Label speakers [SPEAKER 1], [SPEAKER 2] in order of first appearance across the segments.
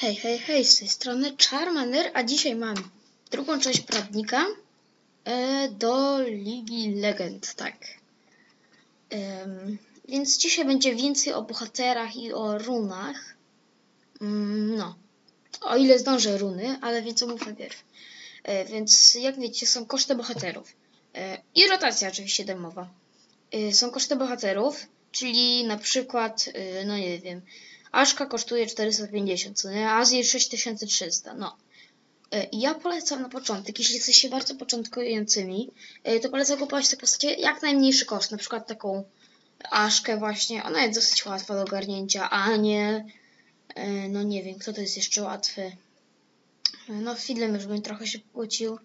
[SPEAKER 1] Hej, hej, hej, z tej strony Charmander, a dzisiaj mam drugą część poradnika e, do Ligi Legend, tak. Em, więc dzisiaj będzie więcej o bohaterach i o runach. Mm, no, o ile zdążę runy, ale więc omówę najpierw. E, więc jak wiecie, są koszty bohaterów. E, I rotacja oczywiście demowa. E, są koszty bohaterów, czyli na przykład, e, no nie wiem, Aszka kosztuje 450, co nie? Azji 6300, no. E, ja polecam na początek, jeśli jesteście bardzo początkującymi, e, to polecam kupować te postacie jak najmniejszy koszt, na przykład taką Aszkę właśnie, ona jest dosyć łatwa do ogarnięcia, a nie, e, no nie wiem, kto to jest jeszcze łatwy. No Fiddlem już bym trochę się pokłócił.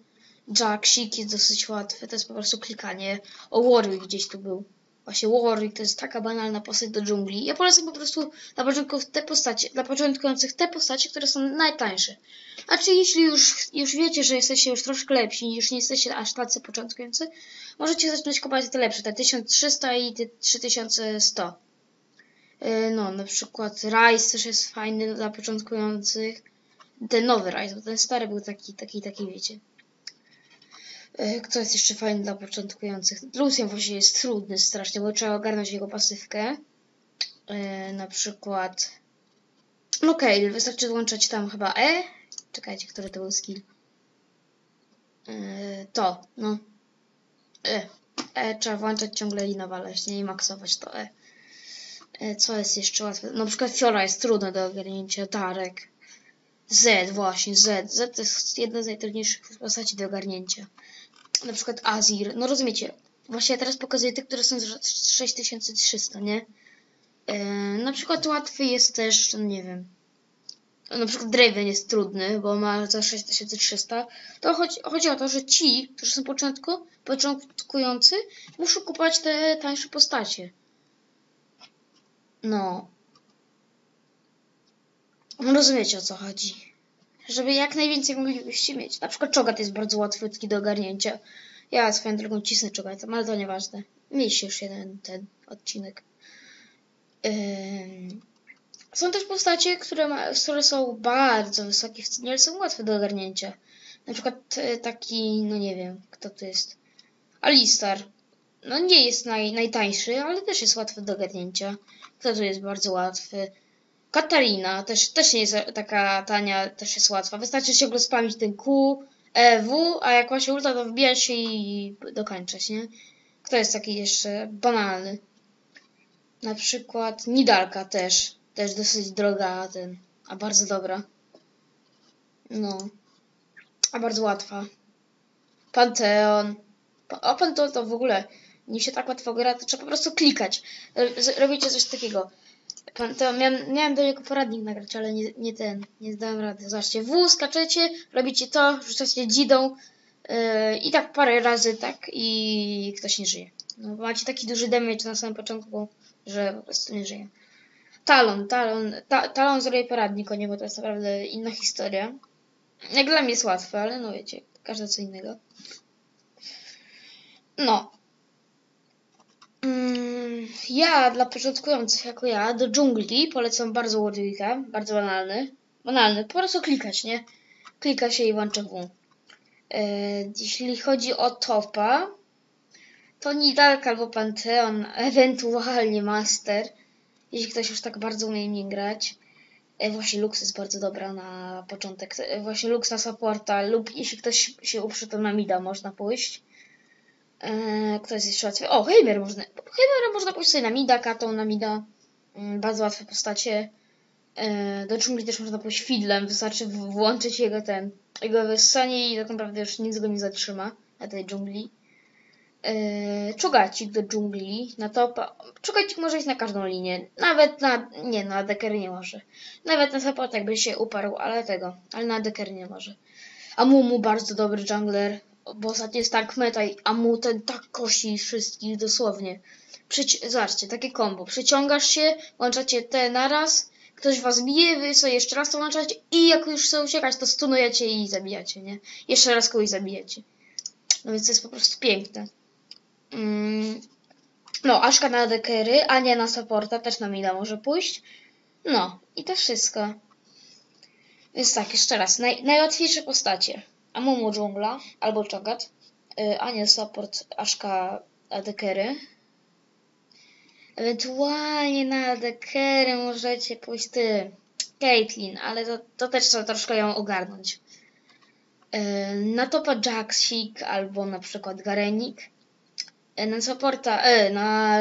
[SPEAKER 1] Jacksik jest dosyć łatwy, to jest po prostu klikanie. O Warwick gdzieś tu był. Właśnie Warwick to jest taka banalna postać do dżungli. Ja polecam po prostu na początku te postacie, dla początkujących te postacie, które są najtańsze. A czy jeśli już, już wiecie, że jesteście już troszkę lepsi, już nie jesteście aż tacy początkujący, możecie zacząć kupować te lepsze, te 1300 i te 3100. Yy, No, na przykład Rise też jest fajny dla początkujących. Ten nowy Rise, bo ten stary był taki, taki, taki, wiecie. Yy, Kto jest jeszcze fajny dla początkujących? Lucian właśnie jest trudny strasznie, bo trzeba ogarnąć jego pasywkę. Yy, na przykład... No okej, okay, wystarczy włączać tam chyba E. Czekajcie, który to był skill. Yy, to, no. E. E trzeba włączać ciągle i nawalać? I maksować to E. E, Co jest jeszcze łatwe? Na przykład Fiora jest trudna do ogarnięcia, Darek. Z, właśnie, Z. Z to jest jedna z najtrudniejszych postaci do ogarnięcia. Na przykład Azir. No rozumiecie, właśnie ja teraz pokazuję te, które są za 6300, nie? E, na przykład łatwy jest też, no nie wiem. Na przykład Draven jest trudny, bo ma za 6300. To chodzi, chodzi o to, że ci, którzy są początku, początkujący, muszą kupować te tańsze postacie. No. No rozumiecie o co chodzi. Żeby jak najwięcej moglibyście mieć. Na przykład czogat jest bardzo łatwiutki do ogarnięcia. Ja swoją drogą cisnę czogatem, ale to nieważne. Mieliście już jeden ten odcinek. Są też postacie, które, ma, które są bardzo wysokie w cenie, ale są łatwe do ogarnięcia. Na przykład e, taki, no nie wiem, kto to jest. Alistar. No nie jest naj, najtańszy, ale też jest łatwy do ogarnięcia. Kto tu jest bardzo łatwy? Katarina też, też nie jest taka tania, też jest łatwa. Wystarczy ciągle spamić ten Q, E, W, a jak ma się ulta, to wbija się i dokończać, nie? Kto jest taki jeszcze banalny? Na przykład Nidalka też. Też dosyć droga, ten, a bardzo dobra. No. A bardzo łatwa. Panteon. O, Panteon to w ogóle nie się tak łatwo gra, to trzeba po prostu klikać. Robicie coś takiego. Panteon, miałem, miałem do niego poradnik nagrać, ale nie, nie ten, nie zdałem rady. Zobaczcie, W, skaczecie, robicie to, rzucacie dzidą yy, i tak parę razy tak i ktoś nie żyje. No, macie taki duży damage na samym początku, że po prostu nie żyje. Talon, Talon, ta, Talon zrobię poradnik o nie, bo to jest naprawdę inna historia. Jak dla mnie jest łatwe, ale no wiecie, każde co innego. No. Mm, ja dla początkujących jako ja do dżungli polecam bardzo Warwicka, bardzo banalny. Banalny, po prostu klikać, nie? Klika się i włącza W. E, jeśli chodzi o topa, to Nidalka albo Pantheon, ewentualnie Master jeśli ktoś już tak bardzo umie nim grać. E, właśnie Lux jest bardzo dobra na początek. E, właśnie Lux na supporta lub jeśli ktoś się uprze, to na mida można pójść. Eee, kto jest jeszcze łatwy? O, Heimer można. Heimera można pójść sobie na mida, Katą na mida. Eee, bardzo łatwe postacie. Eee, do dżungli też można pójść Fiddlem. Wystarczy włączyć jego ten, jego wyssanie i tak naprawdę już nic go nie zatrzyma na tej dżungli. Yy, czugacik do dżungli, na topa. Czugacik może iść na każdą linię. Nawet na. Nie, na deker nie może. Nawet na support by się uparł, ale tego. Ale na deker nie może. Amumu bardzo dobry jungler, bo ostatnio jest tak meta i Amu ten tak kosi wszystkich dosłownie. Przyci Zobaczcie, takie kombo. Przyciągasz się, włączacie te naraz, ktoś was bije, wy sobie jeszcze raz to włączacie i jak już chcą uciekać, to stunujecie i zabijacie, nie? Jeszcze raz kogoś zabijecie. No więc to jest po prostu piękne. Mm. No, Aszka na dekery, Ania na supporta, też na mida może pójść. No, i to wszystko. Więc tak, jeszcze raz. Naj, najłatwiejsze postacie. Amumu dżungla albo Chogat. Yy, Aniel support, Aszka adekery. Ewentualnie na adekery możecie pójść ty, Caitlyn, ale to, to też trzeba troszkę ją ogarnąć. Yy, na topa Jaxik albo na przykład Garenik. Yy, na supporta, na,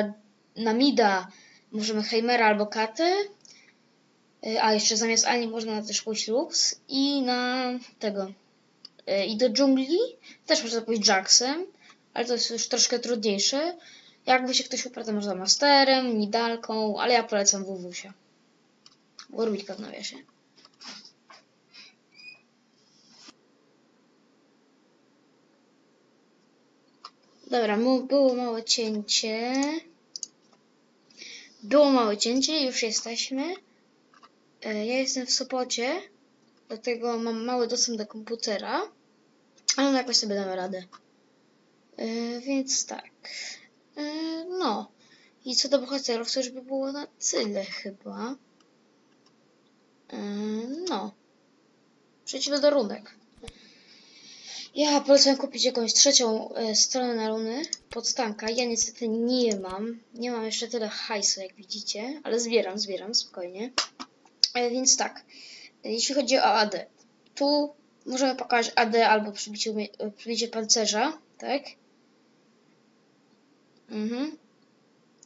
[SPEAKER 1] na mida możemy Heimera albo Katę. Yy, a jeszcze zamiast Ani można też pójść Lux. I na tego. I do dżungli też można pójść Jaxem, ale to jest już troszkę trudniejsze. Jakby się ktoś uparł, to można Masterem, Nidalką, ale ja polecam WWsia. Warwicka w nawiasie. Dobra, było małe cięcie. Było małe cięcie, już jesteśmy. E, Ja jestem w Sopocie, dlatego mam mały dostęp do komputera, ale no jakoś sobie damy radę. E, Więc tak. E, No. I co do bohaterów, to już by było na tyle chyba. E, No. Przejdźmy do runek. Ja polecam kupić jakąś trzecią e, stronę na runy pod tanka. Ja niestety nie mam. Nie mam jeszcze tyle hajsu, jak widzicie, ale zbieram, zbieram, spokojnie. Więc tak, jeśli chodzi o AD, tu możemy pokazać AD albo przybicie, e, przybicie pancerza, tak? Mhm.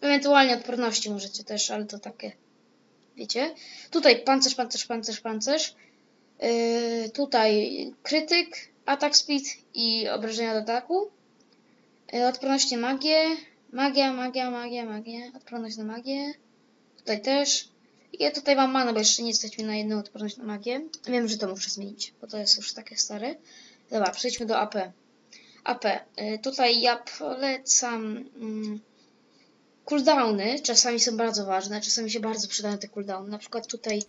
[SPEAKER 1] Ewentualnie odporności możecie też, ale to takie, wiecie. Tutaj pancerz, pancerz, pancerz, pancerz. Yy, tutaj krytyk, atak speed i obrażenia do ataku. Yy, odporność na magię. Magia, magia, magia, magia. Odporność na magię. Tutaj też. Ja tutaj mam manę, bo jeszcze nie stać mi na jedną odporność na magię. Wiem, że to muszę zmienić, bo to jest już takie stare. Dobra, przejdźmy do AP. AP. Yy, tutaj ja polecam mm, cooldowny. Czasami są bardzo ważne, czasami się bardzo przydają te cooldowny. Na przykład tutaj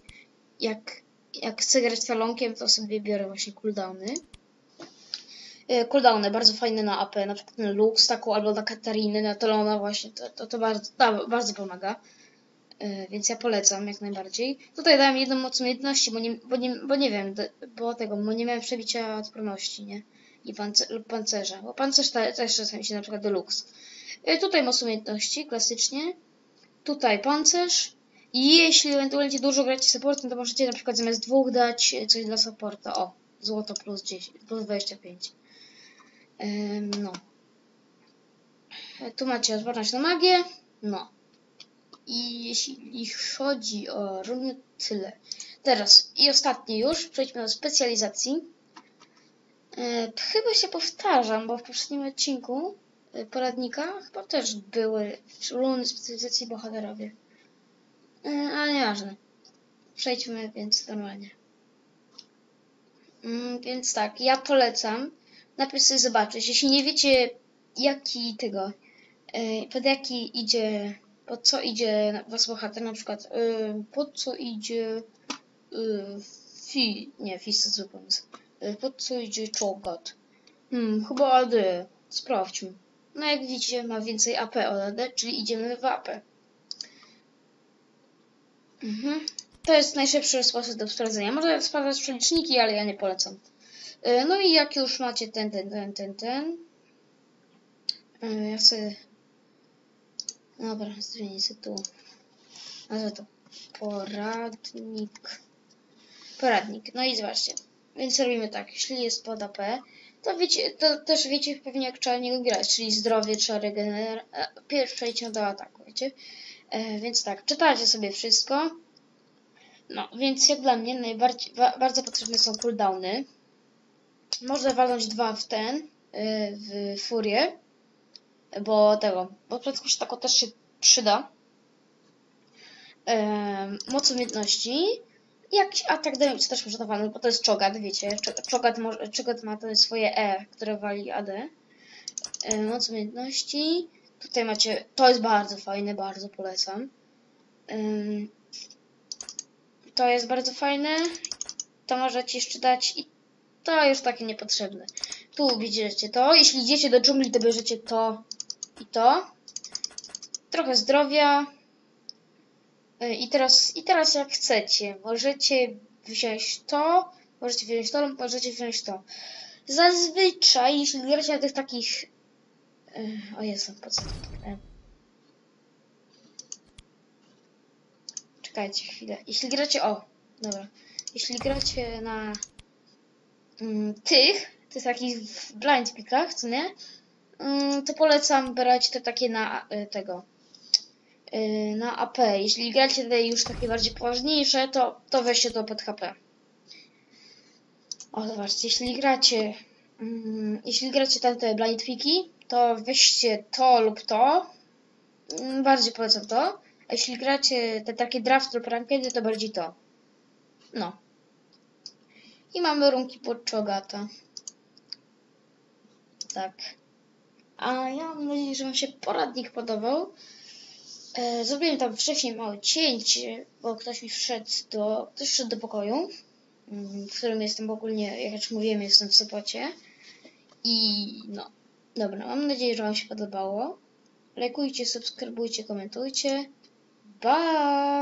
[SPEAKER 1] jak, jak chcę grać talonkiem, to sobie biorę właśnie cooldowny. E, Cooldowny bardzo fajne na AP, na przykład na Lux taką, albo na Katariny, na Talona właśnie, to, to, to bardzo, da, bardzo pomaga. E, Więc ja polecam jak najbardziej. Tutaj dałem jedną moc umiejętności, bo nie, bo nie, bo nie wiem, bo tego, bo nie miałem przebicia odporności, nie? I pance, lub pancerza, bo pancerz te, też czasami się na przykład do Lux. E, Tutaj moc umiejętności, klasycznie. Tutaj pancerz. I jeśli ewentualnie dużo gracie supportem, to możecie na przykład zamiast dwóch dać e, coś dla supporta. O, złoto plus 10, plus 25. Ym, no. Tu macie odporność na magię. No. I jeśli chodzi o runy, tyle. Teraz i ostatni już, przejdźmy do specjalizacji. E, chyba się powtarzam, bo w poprzednim odcinku e, poradnika chyba też były runy specjalizacji bohaterowie. E, ale nieważne. Przejdźmy więc normalnie. Mm, więc tak, ja polecam najpierw sobie zobaczyć. Jeśli nie wiecie, jaki tego, e, pod jaki idzie, pod co idzie was bohater, na przykład e, pod co idzie e, fi, nie, fis to zły pomysł. E, pod co idzie czołgat. Hmm, chyba AD. Sprawdźmy. No jak widzicie, ma więcej AP od AD, czyli idziemy w AP. Mhm. To jest najszybszy sposób do sprawdzenia. Można sprawdzać przeliczniki, ale ja nie polecam. E, No i jak już macie ten, ten, ten, ten, ten. e, Ja sobie. Dobra, zmienię sobie tu. Nazwę to poradnik. Poradnik. No i zobaczcie. Więc robimy tak. Jeśli jest pod AP, to wiecie, to też wiecie pewnie jak trzeba niego grać, czyli zdrowie trzeba regenerować. Pierwszy przejdźmy do ataku, wiecie? E, więc tak, czytajcie sobie wszystko. No, więc jak dla mnie najbardziej, wa, bardzo potrzebne są cooldowny. Można walnąć dwa w ten, y, w furię, bo tego, bo prędkość tako też się przyda. Em, moc umiejętności. Jakiś atak damage też walnąć, bo to jest czogat, wiecie. Czo- Czogat, może, czogat ma to swoje E, które wali AD. E, moc umiejętności. Tutaj macie, to jest bardzo fajne, bardzo polecam. To jest bardzo fajne. To możecie jeszcze dać i to już takie niepotrzebne. Tu widzicie to. Jeśli idziecie do dżungli, to bierzecie to i to. Trochę zdrowia. Y, I teraz, I teraz jak chcecie, możecie wziąć to, możecie wziąć to, możecie wziąć to. Zazwyczaj, jeśli gracie na tych takich... Yy, o Jezu, po co to? Czekajcie chwilę. Jeśli gracie... O, dobra. Jeśli gracie na mm, tych, tych takich blind pickach, co nie? Mm, to polecam brać te takie na y, tego y, na AP. Jeśli gracie te już takie bardziej poważniejsze, to, to weźcie to pod HP. O, zobaczcie, jeśli gracie mm, jeśli gracie tamte blind picki, to weźcie to lub to. Mm, bardziej polecam to. A jeśli gracie te takie draft lub rankedy, to bardziej to. No. I mamy runki pod czogata. Tak. A ja mam nadzieję, że Wam się poradnik podobał. E, zrobiłem tam wcześniej małe cięcie, bo ktoś mi wszedł do, ktoś wszedł do pokoju, mm, w którym jestem ogólnie, jak już mówiłem, jestem w Sopocie. I no, dobra, mam nadzieję, że Wam się podobało. Lajkujcie, subskrybujcie, komentujcie. Bye!